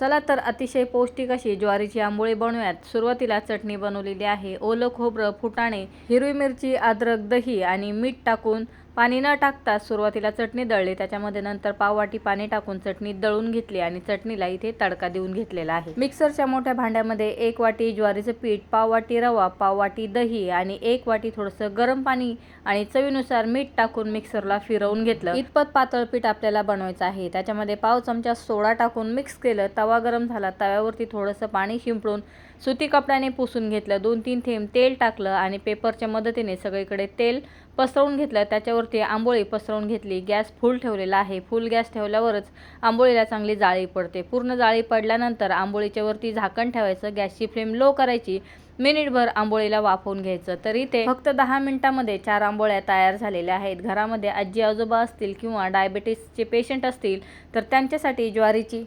चला तर अतिशय पौष्टिक अशी ज्वारीची आंबोळी बनवूयात. सुरुवातीला चटणी बनवलेली आहे. ओलं खोबरं फुटाणे हिरवी मिरची अद्रक दही आणि मीठ टाकून पाणी न टाकता सुरुवातीला चटणी दळली. त्याच्यामध्ये नंतर पाववाटी पाणी टाकून चटणी दळून घेतली आणि चटणीला इथे तडका देऊन घेतलेला आहे. मिक्सरच्या मोठ्या भांड्यामध्ये एक वाटी ज्वारीचं पीठ पाववाटी रवा पाववाटी दही आणि एक वाटी थोडंसं गरम पाणी आणि चवीनुसार मीठ टाकून मिक्सरला फिरवून घेतलं. इतपत पातळ पीठ आपल्याला बनवायचं आहे. त्याच्यामध्ये पाव चमचा सोडा टाकून मिक्स केलं. तवा गरम झाला. तव्यावरती थोडंसं पाणी शिंपडून सुती कपड्याने पुसून घेतलं. दोन तीन थेंब तेल टाकलं आणि पेपरच्या मदतीने सगळीकडे तेल पसरवून घेतलं. गॅसवरती आंबोळी पसरवून घेतली. गॅस फुल ठेवलेला आहे. फुल गॅस ठेवल्यावरच आंबोळीला चांगली जाळी पडते. पूर्ण जाळी पडल्यानंतर आंबोळीच्या वरती झाकण ठेवायचं. गॅसची फ्लेम लो करायची. मिनिटभर आंबोळीला वाफवून घ्यायचं. तरी ते फक्त दहा मिनिटामध्ये चार आंबोळ्या तयार झालेल्या आहेत. घरामध्ये आजी आजोबा असतील किंवा डायबेटीसचे पेशंट असतील तर त्यांच्यासाठी ज्वारीची